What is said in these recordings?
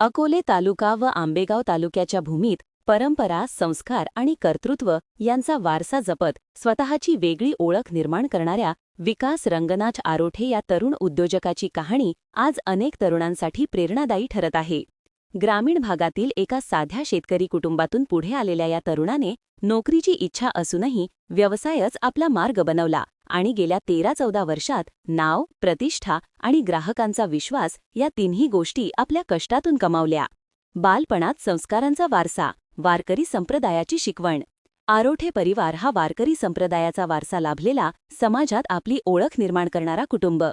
अकोले तालुका व आंबेगाव तालुक्याच्या भूमीत परंपरा संस्कार आणि कर्तृत्व यांचा वारसा जपत स्वतःची वेगळी ओळख निर्माण करणाऱ्या विकास रंगनाथ आरोठे या तरुण उद्योजकाची कहाणी आज अनेक तरुणांसाठी प्रेरणादायी ठरत आहे. ग्रामीण भागातील एका साध्या शेतकरी कुटुंबातून पुढे आलेल्या या तरुणाने नोकरीची इच्छा असूनही व्यवसायच आपला मार्ग बनवला. आणि गेल्या तेरा चौदा वर्षात नाव प्रतिष्ठा आणि ग्राहकांचा विश्वास या तिन्ही गोष्टी आपल्या कष्टातून कमावल्या. बालपणात संस्कारांचा वारसा वारकरी संप्रदायाची शिकवण. आरोठे परिवार हा वारकरी संप्रदायाचा वारसा लाभलेला समाजात आपली ओळख निर्माण करणारा कुटुंब.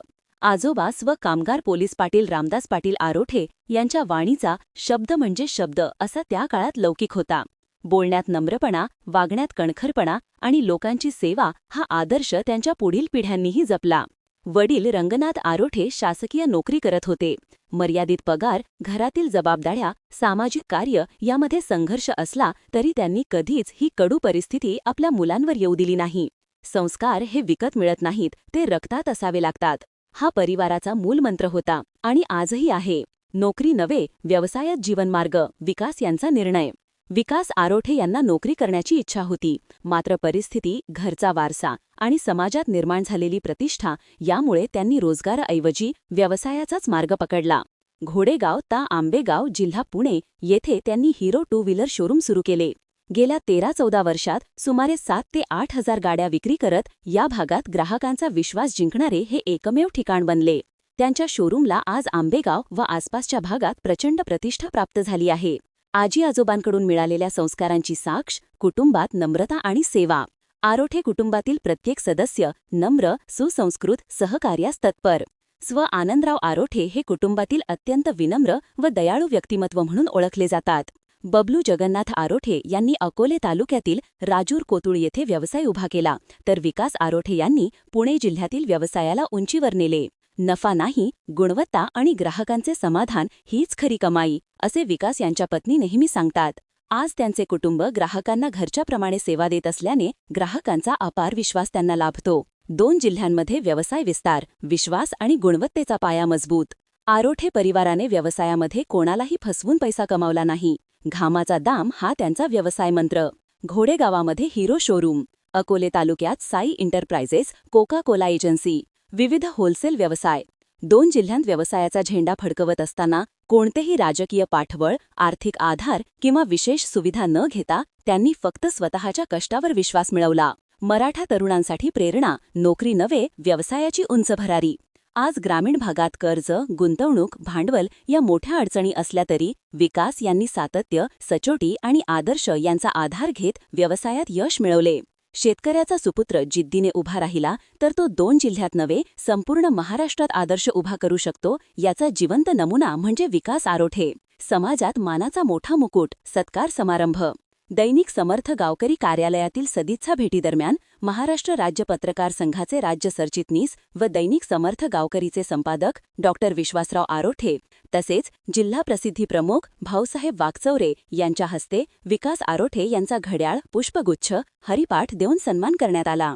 आजोबा स्व कामगार पोलीस पाटील रामदास पाटील आरोठे यांच्या वाणीचा शब्द म्हणजे शब्द असा त्या काळात लौकिक होता. बोलण्यात नम्रपणा वागण्यात कणखरपणा आणि लोकांची सेवा हा आदर्श त्यांच्या पुढील पिढ्यांनीही जपला. वडील रंगनाथ आरोठे शासकीय नोकरी करत होते. मर्यादित पगार घरातील जबाबदाऱ्या सामाजिक कार्य यामध्ये संघर्ष असला तरी त्यांनी कधीच ही कडू परिस्थिती आपल्या मुलांवर येऊ दिली नाही. संस्कार हे विकत मिळत नाहीत ते रक्तात असावे लागतात. हा परिवाराचा मूलमंत्र होता आणि आजही आहे. नोकरी नव्हे व्यवसायात जीवनमार्ग विकास यांचा निर्णय. विकास आरोठे यांना नोकरी करण्याची इच्छा होती. मात्र परिस्थिती घरचा वारसा आणि समाजात निर्माण झालेली प्रतिष्ठा यामुळे त्यांनी रोजगाराऐवजी व्यवसायाचाच मार्ग पकडला. घोडेगाव ता आंबेगाव जिल्हा पुणे येथे त्यांनी हिरो टू व्हीलर शोरूम सुरू केले. गेल्या तेरा चौदा वर्षात सुमारे सात ते आठ हजार गाड्या विक्री करत या भागात ग्राहकांचा विश्वास जिंकणारे हे एकमेव ठिकाण बनले. त्यांच्या शोरूमला आज आंबेगाव व आसपासच्या भागात प्रचंड प्रतिष्ठा प्राप्त झाली आहे. आजी आजोबांकडून मिळालेल्या संस्कारांची साक्ष कुटुंबात नम्रता आणि सेवा. आरोठे कुटुंबातील प्रत्येक सदस्य नम्र सुसंस्कृत सहकार्यास तत्पर. स्व आनंदराव आरोठे हे कुटुंबातील अत्यंत विनम्र व दयाळू व्यक्तिमत्व म्हणून ओळखले जातात. बबलू जगन्नाथ आरोठे यांनी अकोले तालुक्यातील राजूर कोतुळ येथे व्यवसाय उभा केला तर विकास आरोठे यांनी पुणे जिल्ह्यातील व्यवसायाला उंचीवर नेले. नफा नाही गुणवत्ता आणि ग्राहकांचे समाधान हीच खरी कमाई असे विकास यांच्या पत्नी नेहमी सांगतात. आज त्यांचे कुटुंब ग्राहकांना घरच्याप्रमाणे सेवा देत असल्याने ग्राहकांचा अपार विश्वास त्यांना लाभतो. दोन जिल्ह्यांमध्ये व्यवसाय विस्तार विश्वास आणि गुणवत्तेचा पाया मजबूत. आरोठे परिवाराने व्यवसायामध्ये कोणालाही फसवून पैसा कमावला नाही. घामाचा दाम हा त्यांचा व्यवसाय मंत्र. घोडेगावामध्ये हिरो शोरूम अकोले तालुक्यात Sai enterprises Coca Cola agency. विविध होलसेल व्यवसाय. दोन जिल्ह्यांत व्यवसायाचा झेंडा फडकवत असताना कोणतेही राजकीय पाठबळ आर्थिक आधार किंवा विशेष सुविधा न घेता त्यांनी फक्त स्वतःच्या कष्टावर विश्वास मिळवला. मराठा तरुणांसाठी प्रेरणा नोकरी नव्हे व्यवसायाची उंच भरारी. आज ग्रामीण भागात कर्ज गुंतवणूक भांडवल या मोठ्या अडचणी असल्या तरी विकास यांनी सातत्य सचोटी आणि आदर्श यांचा आधार घेत व्यवसायात यश मिळवले. शेतकऱ्याचा सुपुत्र जिद्दीने उभा राहिला तर तो दोन जिल्ह्यात नव्हे संपूर्ण महाराष्ट्रात आदर्श उभा करू शकतो याचा जिवंत नमुना म्हणजे विकास आरोठे. समाजात मानाचा मोठा मुकुट सत्कार समारंभ. दैनिक समर्थ गावकरी कार्यालयातील सदिच्छा भेटीदरम्यान महाराष्ट्र राज्य पत्रकार संघाचे राज्य सरचिटणीस व दैनिक समर्थ गावकरीचे संपादक डॉक्टर विश्वासराव आरोठे तसेच जिल्हा प्रसिद्धी प्रमुख भाऊसाहेब वागचौरे यांच्या हस्ते विकास आरोठे यांचा घड्याळ पुष्पगुच्छ हरिपाठ देऊन सन्मान करण्यात आला.